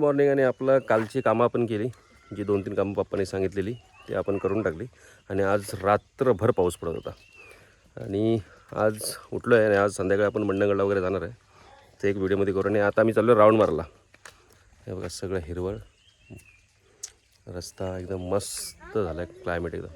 Morning आणि आपलं कालची कामं आपण केली जी दोन तीन कामं पप्पाने सांगितलेली ते आपण करून टाकली. आणि आज रात्रभर पाऊस पडत होता. आणि आज उठलो आहे आणि आज संध्याकाळी आपण मंडणगडला वगैरे जाणार आहे. ते एक व्हिडिओमध्ये करू. आणि आता मी चाललो राऊंड मारला. हे बघा सगळं हिरवळ. रस्ता एकदम मस्त झाला आहे क्लायमेट एकदम.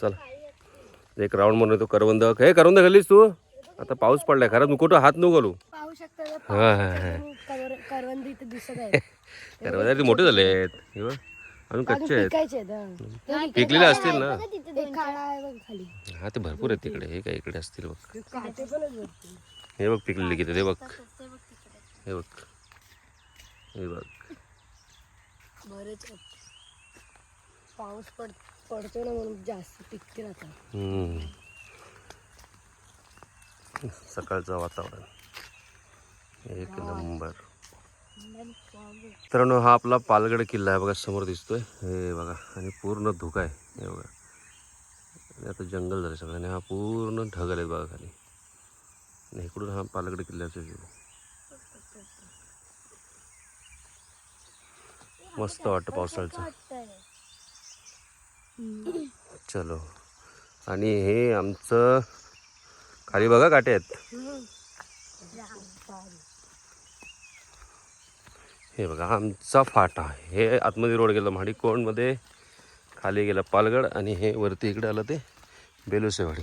चला. एक राऊंड म्हणून येतो. करवंद. हे करवंद घालीस तू? आता पाऊस पडला आहे खरं तू कुठं हात नको घालू शकता जर हा हा हा. करव- करवंदी इथे दिसत आहे करवंद ते मोठे झाले आहेत. हे अजून कच्चे आहेत. हा. पिकलेले असतील ना? एक काळा आहे बघ खाली. हा ते भरपूर आहेत तिकडे. हे काय इकडे असतील बघ. काटे पण आहेत वरती. हे बघ पिकलेले किती ते बघ हे बघ. हे बघ. पाऊस पड पडतो ना म्हणून जास्त पिकते आता. सकाळचं वातावरण. एक नंबर. मित्रांनो हा आपला पालगड किल्ला आहे बघा समोर दिसतोय. हे बघा आणि पूर्ण धुका आहे. हे बघा. आणि आता जंगल झालं सगळं आणि हा पूर्ण ढग आहेत बघा खाली. आणि इकडून हा पालगड किल्ल्याचा व्ह्यू मस्त वाटतं पावसाळ्याचं. चलो. आणि हे आमचं खाली बघा काटे आहेत. हे बघा आमचा फाटा हे आतमध्ये रोड गेला महाडिकोणमध्ये खाली गेलं पालगड आणि हे वरती इकडे आलं ते बेलुसेवाडी.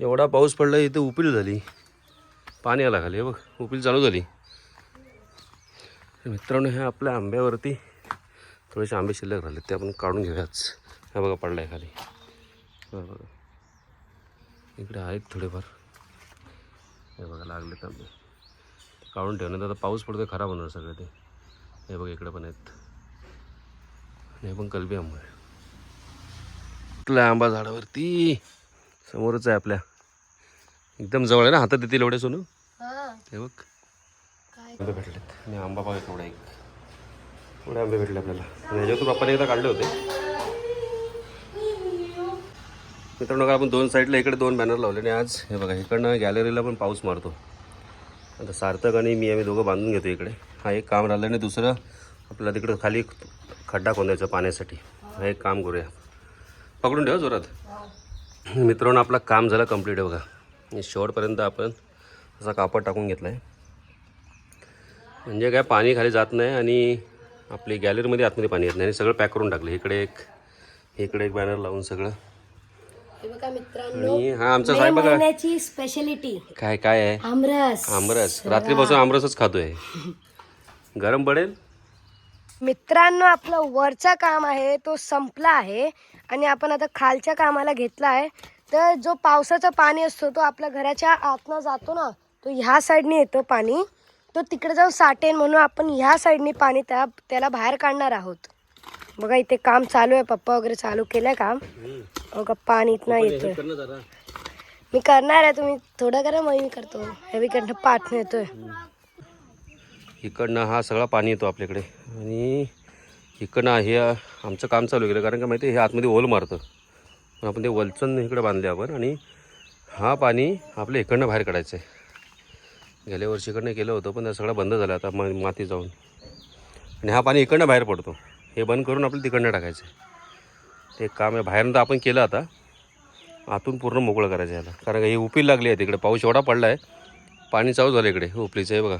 एवढा पाऊस पडला इथे उपिल झाली. पाणी आला खाली हे बघ उपिल चालू झाली. मित्रांनो हे आपल्या आंब्यावरती थोडेसे आंबे शिल्लक राहिले ते आपण काढून घेऊयाच. हे बघा पडलाय खाली. हे बघा. इकडे आहेत थोडेफार. हे बघा लागले आंबे. काढून ठेवण्यात आता पाऊस पडतो खराब होणार सगळं ते. हे बघा इकडे पण आहेत. आणि हे पण कलबी आंबा आहे. कुठला आंबा झाडावरती? समोरच आहे आपल्या. एकदम जवळ आहे ना हातात देतील एवढे सोनू? हा. बघ. आंबे भेटलेत. आणि आंबा बघा केवढा एक. थोडे आंबे भेटले आपल्याला. ह्याच्यातून बाप्पाने एकदा काढले होते. मित्रांनो आपण दोन साईडला इकडे दोन बॅनर लावले आणि आज हे बघा इकडनं गॅलरीला पण पाऊस मारतो. आता सार्थक आणि मी आम्ही दोघं बांधून घेतो इकडे. हा एक काम राहिलं आणि दुसरं आपल्याला तिकडं खाली खड्डा खोदायचा पाण्यासाठी. हा एक काम करूया. पकडून ठेवा जोरात. मित्रांनो आपलं काम झालं कंप्लीट आहे बघा. शेवटपर्यंत आपण असा कापड टाकून घेतला आहे म्हणजे काय पाणी खाली जात नाही आणि आपली गॅलरीमध्ये आतमध्ये पाणी येत नाही. आणि सगळं पॅक करून टाकलं इकडे एक इकडे एक बॅनर लावून सगळं. हे बघा मित्रांनो आणि हा आमचा मे साहेब बघा. महिन्याची स्पेशालिटी काय काय आहे? आमरस. आमरस. रात्रीपासून आमरसच खातोय. गरम पडेल? मित्रांनो आपलं वरचा काम आहे तो संपला आहे. आणि आपण आता खालच्या कामाला घेतला आहे. तर जो पावसाचा पाणी असतो तो आपल्या घराच्या आतनं जातो ना तो ह्या साईडने येतो पाणी. तो तिकडे जाऊन साठेन म्हणून आपण ह्या साईडने पाणी त्या त्याला बाहेर काढणार आहोत. बघा इथे काम चालू आहे. पप्पा वगैरे चालू केलंय काम. बघा पाणी इथनं येतोय. मी करणार आहे तुम्ही थोडं करा मग मी करतो. हेवीकडनं पाठनं येतोय. इकडनं हा सगळा पाणी येतो आपल्याकडे. आणि इकडनं हे आमचं काम चालू केलं कारण का माहिती आहे, हे आतमध्ये ओल मारतं. पण आपण ते वलचन इकडे बांधले आपण आणि हा पाणी आपल्या इकडनं बाहेर काढायचं आहे गेल्या वर्षी इकडनं केलं होतं पण ते सगळं बंद झालं आता माती जाऊन. आणि हा पाणी इकडनं बाहेर पडतो. हे बंद करून आपलं तिकडनं टाकायचं आहे. ते काम आहे बाहेरनं तर आपण केलं आता. आतून पूर्ण मोकळं करायचं आहे याला कारण का हे उपील लागली आहे तिकडे. पाऊस एवढा पडला आहे. पाणी चालू झालं इकडे उपलीचं आहे बघा.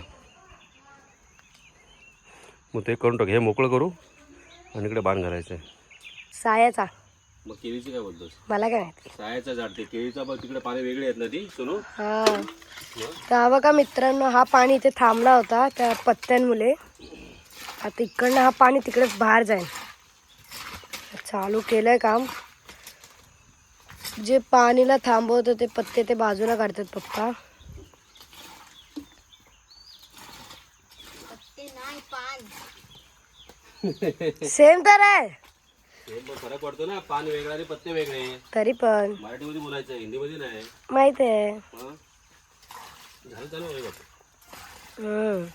मग ते करून टाक. हे मोकळं करू आणि इकडे बाण घालायचं आहे. सायाचा. मग केळीची काय बोलतोस? मला काय माहिती. सायाचं झाड ते केळीचा बघ तिकडे पाणी वेगळे आहेत ना ती सोनू? हा. तर हा बघा मित्रांनो हा पाणी इथे थांबला होता त्या पत्त्यांमुळे. आता इकडनं हा पाणी तिकडेच बाहेर जाईल. चालू केलंय काम. जे पाणीला थांबवतं ते पत्ते ते बाजूला काढतात पप्पा. सेम तर आहे. फरक पडतो ना. पान वेगळं आणि पत्ते वेगळे. तरी पण. मराठीमध्ये बोलायचं हिंदीमध्ये नाही. माहीत आहे. हं? झालं चालू आहे बघ. हम्म.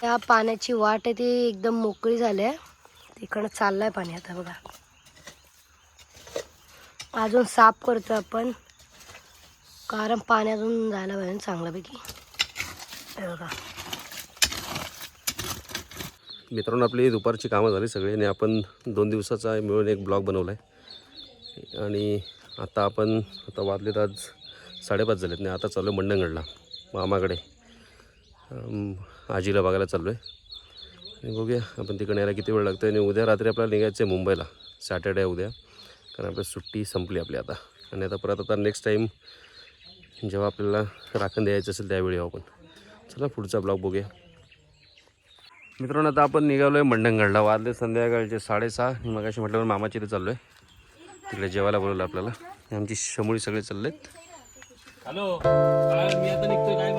त्या पाण्याची वाट आहे ती एकदम मोकळी झाली आहे. तिकडं चाललंय पाणी आता बघा. अजून साफ करतो आपण. कारण पाण्यातून जायला पाहिजे चांगल्यापैकी. बघा. मित्रांनो आपली दुपारची कामं झाली सगळी आणि आपण दोन दिवसाचा मिळून एक ब्लॉग बनवला आहे आणि आता आपण आता वाजलेत आज साडेपाच झालेत नाही आता चालू आहे मंडणगडला मामाकडे. आजीला बघायला चाललो आहे बघूया आपण तिकडे यायला किती वेळ लागतो आणि उद्या रात्री आपल्याला निघायचं आहे मुंबईला सॅटर्डे उद्या. कारण आपली सुट्टी संपली आपली आता. आणि आता परत आता नेक्स्ट टाईम जेव्हा आपल्याला राखण द्यायचं असेल त्यावेळी आपण. चला पुढचा ब्लॉग बघूया. मित्रांनो आता आपण निघालो आहे मंडणगडला. वाजले संध्याकाळचे साडेसहा. मग अशी म्हटल्यावर मामाची इथे चाललो आहे तिकडे जेवायला बोलवलं आपल्याला. आमची शमुळी सगळे चाललेत. हॅलो मी आता निघतोय. काय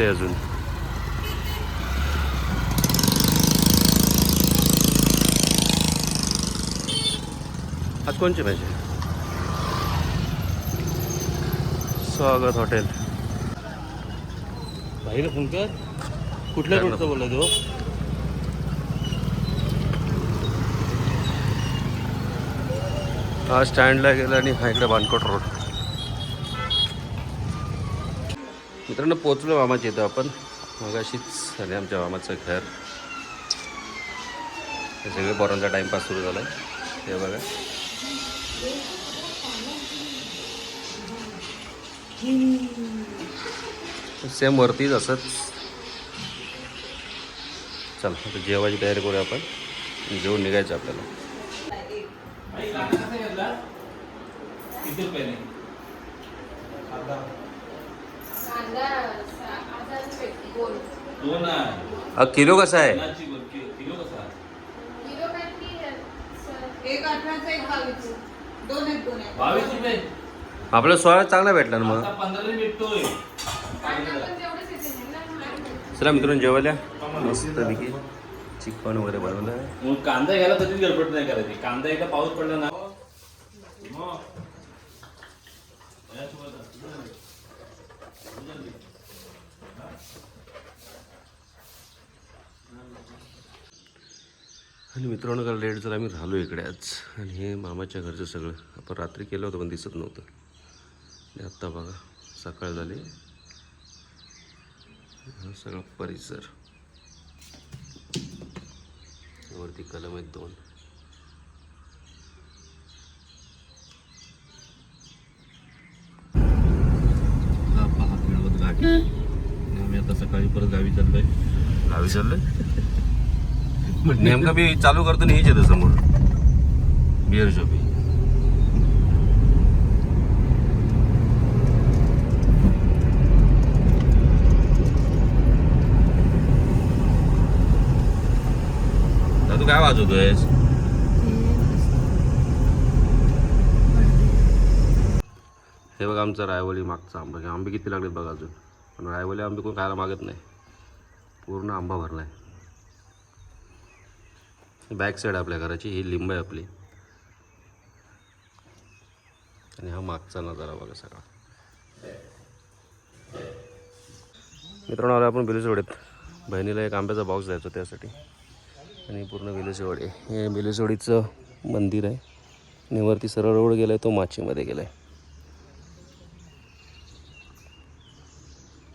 आहे अजून आज कोणची पाहिजे स्वागत हॉटेल भाईला फोन कर कुठल्या रोडचं बोलला तो हा स्टँडला गेला आणि हा इकडे बानकोट रोड मित्रांनो पोचलो मामाच्या इथं आपण मग अशीच आणि आमच्या मामाचं घर हे सगळे पोरांचा टाईमपास सुरू झाला आहे ते बघा सेम वरतीच असंच चल आता जेवायची तयारी करूया आपण जेवून निघायचं आपल्याला किती रुपयाने दोन आहे हा किलो कसा आहे? दोनाची गोल- कि- किलो कसा एक अठराचा एक. बावीस दोन आहेत दोन आहेत बावीस रुपये आपला सोळा चांगला भेटला ना मग? आता पंधरा भेटतोय. चला मित्रांनो जेवायला. चिकन वगैरे बनवलं. आहे मग कांदा घ्यायला गडबड नाही करायची. कांदा एकदा पाऊस पडला ना मग. आणि मित्रांनो काल लेट झाला आम्ही राहिलो इकडे आज. आणि हे मामाच्या घरचं सगळं. आपण रात्री केलं होतं पण दिसत नव्हतं. आणि आत्ता बघा सकाळ झाली. हा सगळा परिसर. वरती कलम आहेत दोन. पहा खेळवत आम्ही आता सकाळी परत गावी चाललोय. गावी चाललोय? नेमकं मी चालू करतो नाही येतं समोर बिअर शॉपी तू काय वाजवतोयस? हे बघा आमचं रायवली मागचा आंबा. आंबे किती लागलेत बघा अजून. पण रायवली आंबे कोण खायला मागत नाही. पूर्ण आंबा भरला आहे बॅक साईड आपल्या घराची ही लिंब आहे आपली. आणि हा मागचा नजारा बघा सगळा. मित्रांनो आलो आपण बेलेसवडीत. बहिणीला एक आंब्याचा बॉक्स द्यायचा त्यासाठी. आणि पूर्ण बेलेसवडी. हे बेलेसवडीचं मंदिर आहे. आणि वरती सरळ रोड गेला आहे तो माचीमध्ये गेला आहे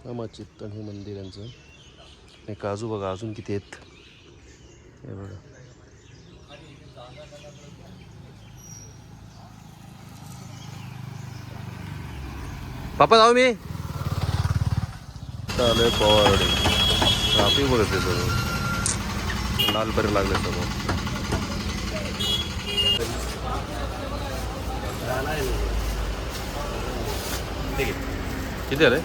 हा माचीत पण हे मंदिर यांचं. आणि काजू बघा अजून किती आहेत. हे बघा. पापा जाऊ मी. चालेल पवारडे ट्राफिक बघत आहे सगळं. लाल बरे लागले आहे किती आलं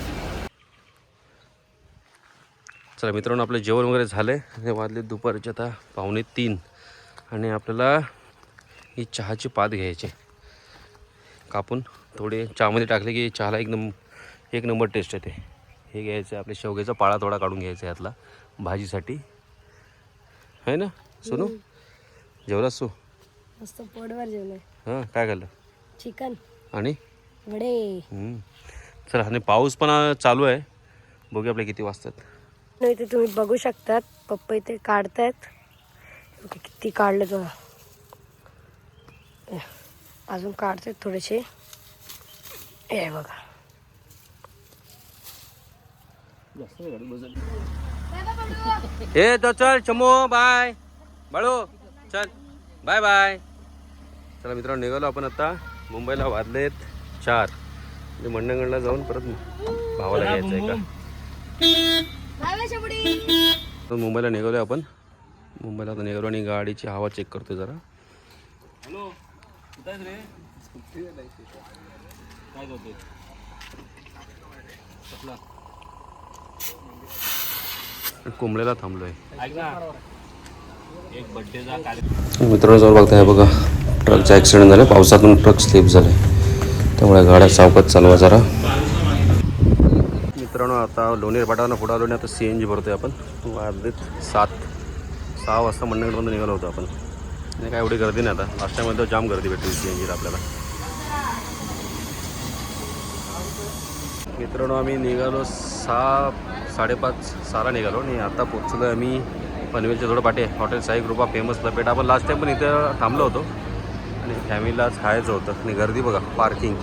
चला मित्रांनो आपलं जेवण वगैरे झालं आहे आणि वाजले दुपारचे आता पावणे तीन. आणि आपल्याला ही चहाची पात घ्यायची कापून थोडे चहामध्ये टाकले की चहाला एक नंब एक नंबर टेस्ट येते. हे घ्यायचं आपल्या शेवग्याचा पाळा थोडा काढून घ्यायचा आहे यातला भाजीसाठी. आहे ना सोनू? जेवलास तू? मस्त पोटभर जेवण हां काय खाल्लं? चिकन. आणि? वडे. चला आणि पाऊस पण चालू आहे. बघूया आपले किती वाजतात. न इथे तुम्ही बघू शकतात. पप्पा इथे काढतायत. किती काढले तो अजून काढतायत थोडेसे. हे बघा. ए तो चल चमो बाय. बाळू चल. Bye bye. चला मित्रांनो निघालो आपण आता. मुंबईला वाजलेत चार. आणि मंडणगडला जाऊन परत भावाला घ्यायचं आहे का? तर मुंबईला निघालो आपण. मुंबईला आता निघालो आणि गाडीची हवा चेक करतोय जरा. कुंबळेला थांबलोय. एक बड्डेचा मित्रांनो जवळ बघता हे बघा ट्रकचा ॲक्सिडेंट झाला. पावसातून ट्रक स्लिप झाले. त्यामुळे गाड्या सावकात चालवा जरा. मित्रांनो आता लोणेर पाटावरनं पुढे आलो आणि आता सी एन जी भरतोय आपण. वाजलेत सात सहा वाजता मंडणगडमधून निघालो होतो आपण. नाही काय एवढी गर्दी नाही आता. लास्ट टाइममध्ये जाम गर्दी भेटली सी एन जीला आपल्याला. मित्रांनो आम्ही निघालो सहा साडेपाच सहाला निघालो आणि आता पोचलो आम्ही पनवेलच्या थोडं पाठी आहे हॉटेल साई कृपा फेमस लपेट आपण लास्ट टाइम पण इथं थांबलो होतो. आणि फॅमिलीलाच खायचं होतं. आणि गर्दी बघा पार्किंग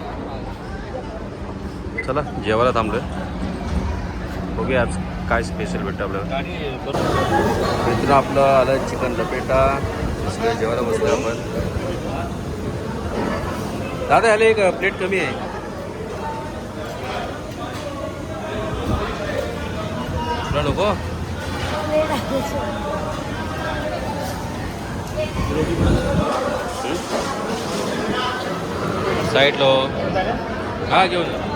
चला जेवायला थांबलोय. बघूया आज काय स्पेशल भेटतं आपल्याला. मित्र आपलं आलं चिकन लपेटा सगळं जेवायला बसलो आपण. दादा याला एक प्लेट कमी आहे. तुला नको? साईडलो हो. हा. घेऊन जा